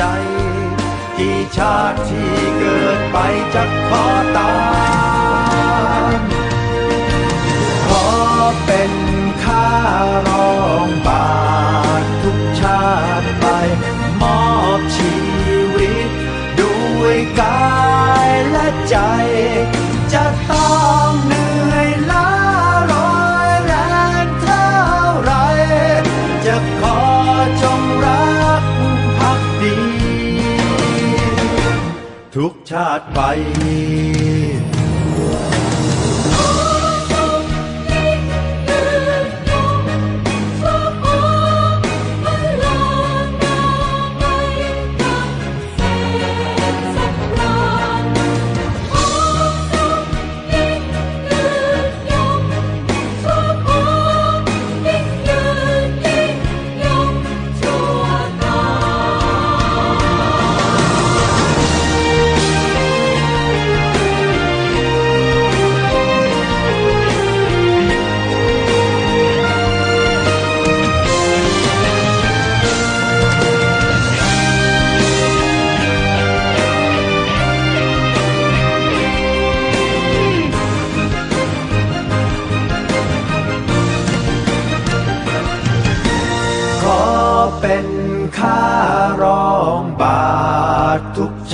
ใจกี่ชาติที่เกิดไปจะขอตาย ทุกชาติไป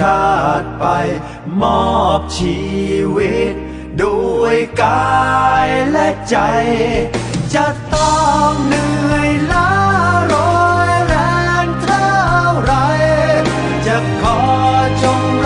ชาติไป มอบชีวิต ด้วยกายและใจ จะต้องเหนื่อยล้าร้อยแรงเท่าไร จะขอจง